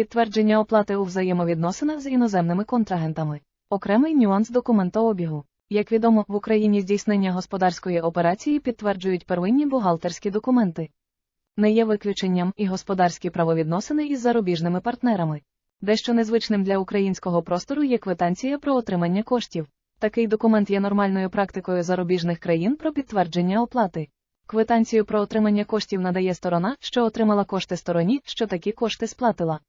Підтвердження оплати у взаємовідносинах з іноземними контрагентами. Окремий нюанс документообігу. Як відомо, в Україні здійснення господарської операції підтверджують первинні бухгалтерські документи. Не є виключенням і господарські правовідносини із зарубіжними партнерами. Дещо незвичним для українського простору є квитанція про отримання коштів. Такий документ є нормальною практикою зарубіжних країн про підтвердження оплати. Квитанцію про отримання коштів надає сторона, що отримала кошти стороні, що такі кошти сплатила.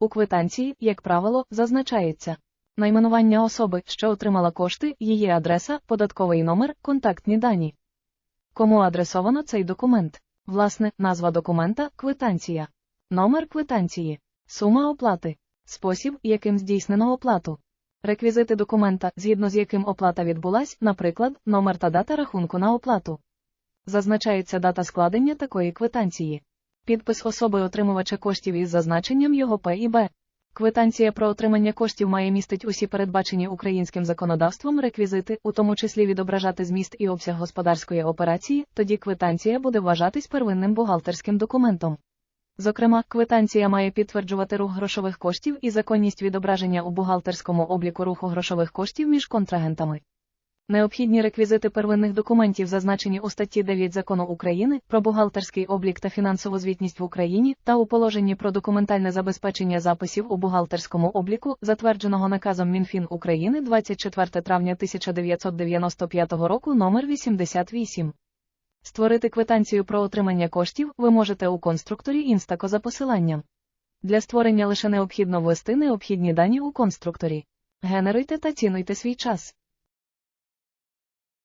У квитанції, як правило, зазначається найменування особи, що отримала кошти, її адреса, податковий номер, контактні дані. Кому адресовано цей документ? Власне, назва документа квитанція, номер квитанції, сума оплати, спосіб, яким здійснено оплату. Реквізити документа, згідно з яким оплата відбулась, наприклад, номер та дата рахунку на оплату. Зазначається дата складення такої квитанції. Підпис особи отримувача коштів із зазначенням його П і Б. Квитанція про отримання коштів має містить усі передбачені українським законодавством реквізити, у тому числі відображати зміст і обсяг господарської операції, тоді квитанція буде вважатись первинним бухгалтерським документом. Зокрема, квитанція має підтверджувати рух грошових коштів і законність відображення у бухгалтерському обліку руху грошових коштів між контрагентами. Необхідні реквізити первинних документів зазначені у статті 9 закону України про бухгалтерський облік та фінансову звітність в Україні та у положенні про документальне забезпечення записів у бухгалтерському обліку, затвердженого наказом Мінфін України 24 травня 1995 року номер 88. Створити квитанцію про отримання коштів ви можете у конструкторі Інстако за посиланням. Для створення лише необхідно ввести необхідні дані у конструкторі. Генеруйте та цінуйте свій час.